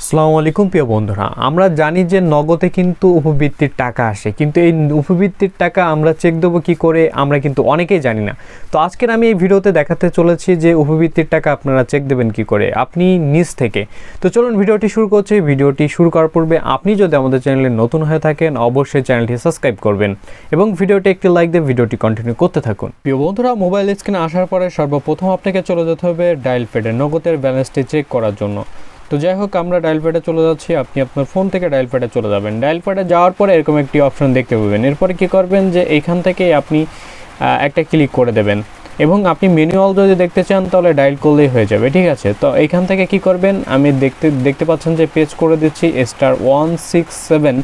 আসসালামু আলাইকুম প্রিয় বন্ধুরা, আমরা জানি যে নগদে কিন্তু উপবৃত্তির টাকা আসে, কিন্তু এই উপবৃত্তির টাকা আমরা চেক দেবো কি করে, আমরা কিন্তু অনেকেই জানি না। তো আজকের আমি এই ভিডিওতে দেখাতে চলেছি যে উপবৃত্তির টাকা আপনারা চেক দেবেন কি করে, আপনি নিজ থেকে। তো চলুন ভিডিওটি শুরু করছি, ভিডিওটি শুরু করার পূর্বে আপনি যদি আমাদের চ্যানেলে নতুন হয়ে থাকেন, অবশ্যই চ্যানেলটি সাবস্ক্রাইব করবেন এবং ভিডিওটি একটি লাইক দিয়ে ভিডিওটি কন্টিনিউ করতে থাকুন। প্রিয় বন্ধুরা মোবাইল স্ক্রিনে আসার পরে সর্বপ্রথম আপনাকে চলে যেতে হবে ডায়াল প্যাডে নগদের ব্যালেন্সটি চেক করার জন্য। তো যাই হোক, আমরা ডায়াল প্যাডে চলে যাচ্ছি। আপনি আপনার ফোন থেকে ডায়াল প্যাডে চলে যাবেন। ডায়াল প্যাডে যাওয়ার পরে এরকম একটি অপশন দেখতে পাবেন। এরপরে কি করবেন যে এইখান থেকে আপনি একটা ক্লিক করে দেবেন। এবং আপনি ম্যানুয়াল যদি দেখতে চান, তাহলে ডায়াল করলেই হয়ে যাবে, ঠিক আছে? তো এখান থেকে কি করবেন? আমি দেখতে দেখতে পাচ্ছেন যে পেজ করে দিচ্ছি star one six seven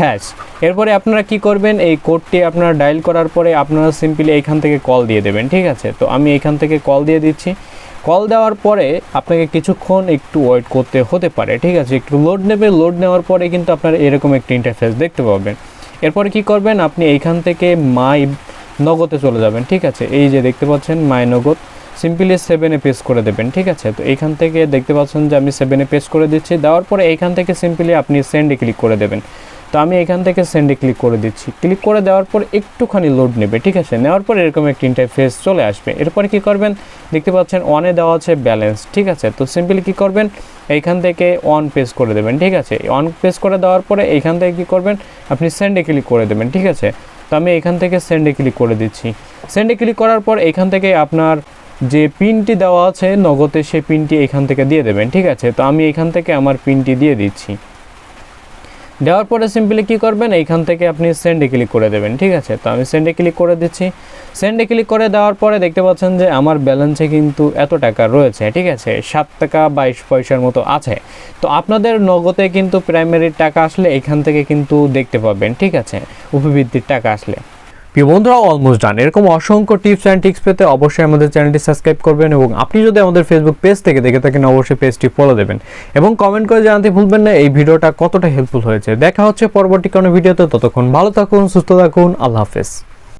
hash এরপরে আপনারা কি করবেন? এই কোডটি আপনারা ডায়াল করার পরে আপনারা সিম্পলি এইখান থেকে কল দিয়ে দেবেন, ঠিক আছে? তো আমি এইখান থেকে কল দিয়ে দিচ্ছি। কল দেওয়ার পরে আপনাকে কিছুক্ষণ একটু ওয়েট করতে হতে পারে, ঠিক আছে? একটু লোড নেবে লোড নেওয়ার পরে কিন্তু আপনার এরকম একটি ইন্টারফেস দেখতে পাবেন। এরপরে কি করবেন? আপনি এইখান থেকে মাই নগদে চলে যাবেন, ঠিক আছে? এই যে দেখতে পাচ্ছেন মাই নগদ সিম্পলি সেভেনে পেস করে দেবেন, ঠিক আছে? তো এইখান থেকে দেখতে পাচ্ছেন যে আমি সেভেনে পেস করে দিচ্ছি, দেওয়ার পরে এইখান থেকে সিম্পলি আপনি সেন্ডে ক্লিক করে দেবেন। তো আমি এখান থেকে সেন্ডে ক্লিক করে দিচ্ছি। ক্লিক করে দেওয়ার পর একটুখানি লোড নেবে, ঠিক আছে? নেওয়ার পর এরকম একটা ইন্টারফেস চলে আসবে। এরপরে কি করবেন? দেখতে পাচ্ছেন ওয়ানে দেওয়া আছে ব্যালেন্স ঠিক আছে? তো সিম্পলি কি করবেন? এইখান থেকে অন পেস করে দেবেন, ঠিক আছে? অন পেস করে দেওয়ার পরে এইখান থেকে কি করবেন? আপনি সেন্ডে ক্লিক করে দেবেন, ঠিক আছে? তো আমি এখান থেকে সেন্ডে ক্লিক করে দিচ্ছি। সেন্ডে ক্লিক করার পর এখান থেকে আপনার যে পিনটি দেওয়া আছে নগদে, সেই পিনটি এখান থেকে দিয়ে দেবেন, ঠিক আছে? তো আমি এখান থেকে আমার পিনটি দিয়ে দিচ্ছি। দেওয়ার পরে সিম্পলি কী করবেন? এইখান থেকে আপনি সেন্ডে ক্লিক করে দেবেন, ঠিক আছে? তো আমি সেন্ডে ক্লিক করে দিচ্ছি। সেন্ডে ক্লিক করে দেওয়ার পরে দেখতে পাচ্ছেন যে আমার ব্যালেন্সে কিন্তু এত টাকা রয়েছে, ঠিক আছে? সাত টাকা বাইশ পয়সার মতো আছে। তো আপনাদের নগদে কিন্তু প্রাইমারির টাকা আসলে এখান থেকে কিন্তু দেখতে পাবেন, ঠিক আছে? উপবৃত্তির টাকা আসলে। প্রিয় বন্ধুরা অলমোস্ট ডান এরকম অসংখ্য টিপস অ্যান্ড টিক্স পেতে অবশ্যই আমাদের চ্যানেলটি সাবস্ক্রাইব করবেন এবং আপনি যদি আমাদের ফেসবুক পেজ থেকে দেখে থাকেন, অবশ্যই পেজটি ফলো দেবেন এবং কমেন্ট করে জানাতে ভুলবেন না, এই ভিডিওটা কতটা হেল্পফুল হয়েছে। দেখা হচ্ছে পরবর্তী কোনো ভিডিওতে, ততক্ষণ ভালো থাকুন, সুস্থ থাকুন, আল্লাহ হাফেজ।